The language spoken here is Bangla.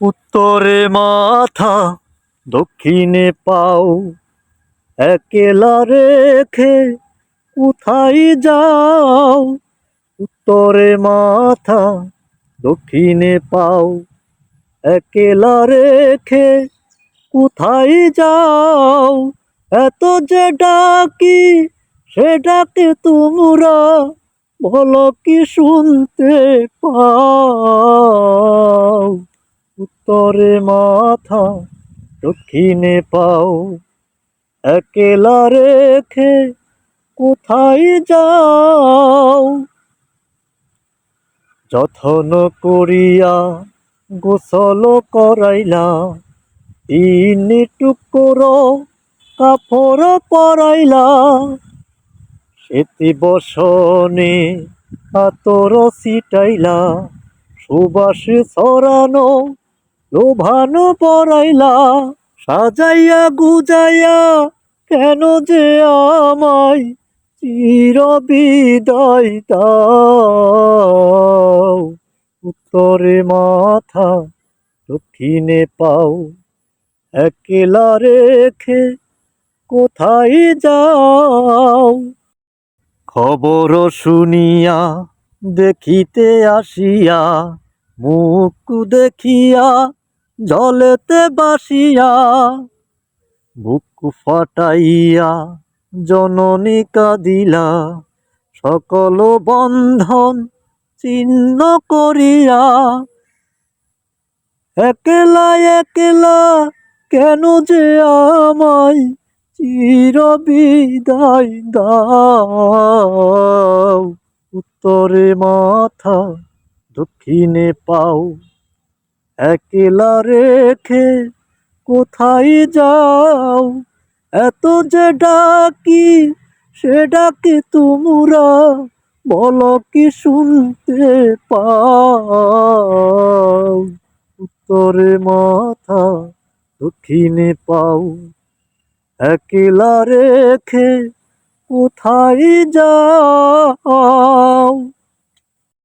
উত্তরে মাথা, দক্ষিণে পাও। একেলা রেখে কোথায় যাও? উত্তরে মাথা, দক্ষিণে পাও। একেলা রেখে কোথায় যাও? এত যে ডাকি, সে ডাকে তোমরা, বলো কি শুনতে পাও? উত্তরে মাথা, দক্ষিণে পাও। একেলা রেখে কোথায় যাও? যথন করিয়া গোসল করাইলা তিন টুকর কাপড় পরাইলা সেতি বসনে আতর সিটাইলা সুবাস ছড়ানো লোভানো পরাইলা, সাজাইয়া গুজাইয়া, কেন যে আমায় চির বিদায় দাও? উত্তরে মাথা দক্ষিণে পাও, একলা রেখে কোথায় যাও? খবর শুনিয়া, দেখিতে আসিয়া, মুখ দেখিয়া জলেতে বাসিয়া বুক ফাটাইয়া জননী কাঁদিলা, সকল বন্ধন ছিন্ন করিয়া। একলা একলা কেন যে আমায় চির বিদায় দাও? উত্তরে মাথা দক্ষিণে পাও। একলা রেখে কোথায় যাও? এত যে ডাকি, সে ডাকে তোমরা বলো কি শুনতে পাও? উত্তরে মাথা দক্ষিণে পাও। একলা রেখে কোথায় যাও?